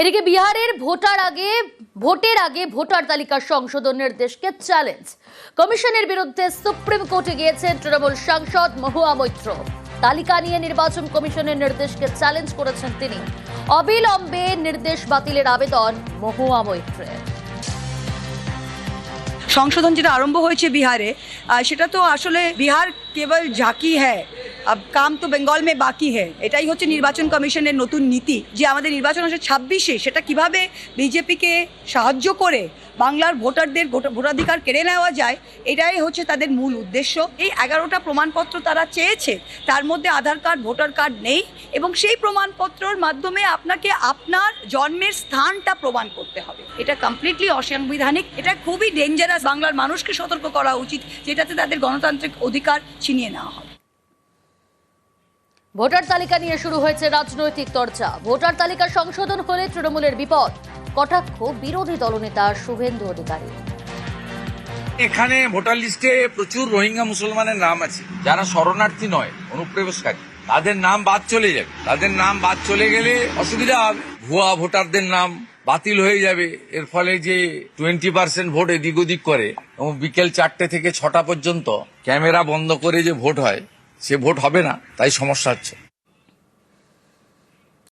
এদিকে বিহারের ভোটার আগে, ভোটের আগে ভোটার তালিকা সংশোধনের দেশকে চ্যালেঞ্জ কমিশনের বিরুদ্ধে সুপ্রিম কোর্টে গিয়েছেন তৃণমূল সাংসদ মহুয়া মৈত্র। তালিকা নিয়ে নির্বাচন কমিশনের নির্দেশকে চ্যালেঞ্জ করেছেন তিনি। অবিলম্বে নির্দেশ বাতিলের আবেদন মহুয়া মৈত্রের। সংশোধন যেটা আরম্ভ হয়েছে বিহারে সেটা তো আসলে বিহার কেবল ঝাঁকি হ্যাঁ আব কাম তো বেঙ্গল মে বাকি হ্যাঁ এটাই হচ্ছে নির্বাচন কমিশনের নতুন নীতি। যে আমাদের নির্বাচন হচ্ছে ছাব্বিশে, সেটা কীভাবে বিজেপিকে সাহায্য করে বাংলার ভোটারদের ভোট- ভোটাধিকার কেড়ে নেওয়া যায়, এটাই হচ্ছে তাদের মূল উদ্দেশ্য। এই এগারোটা প্রমাণপত্র তারা চেয়েছে, তার মধ্যে আধার কার্ড, ভোটার কার্ড নেই এবং সেই প্রমাণপত্রর মাধ্যমে আপনাকে আপনার জন্মের স্থানটা প্রমাণ করতে হবে। এটা কমপ্লিটলি অসাংবিধানিক, এটা খুবই ডেঞ্জারাস বাংলার মানুষকে সতর্ক করা উচিত, যেটাতে তাদের গণতান্ত্রিক অধিকার ছিনিয়ে নেওয়া হবে ভোটার তালিকা নিয়ে শুরু হয়েছে রাজনৈতিক চর্চা। ভোটার তালিকা সংশোধন হলে তৃণমূলের বিপদ। কটাক্ষ বিরোধী দলনেতা শুভেন্দু অধিকারী। এখানে ভোটার লিস্টে প্রচুর রোহিঙ্গা মুসলমানের নাম আছে। যারা শরণার্থী নয়, অনুপ্রবেশকারী। তাদের নাম বাদ চলে যাবে। তাদের নাম বাদ চলে গেলে অসুবিধা হবে। ভুয়া ভোটারদের নাম বাতিল হয়ে যাবে। এর ফলে যে টোয়েন্টি পার্সেন্ট ভোট এদিক ওদিক করে এবং বিকেল চারটে থেকে ছটা পর্যন্ত ক্যামেরা বন্ধ করে যে ভোট হয় সে ভোট হবে না তাই সমস্যা হচ্ছে।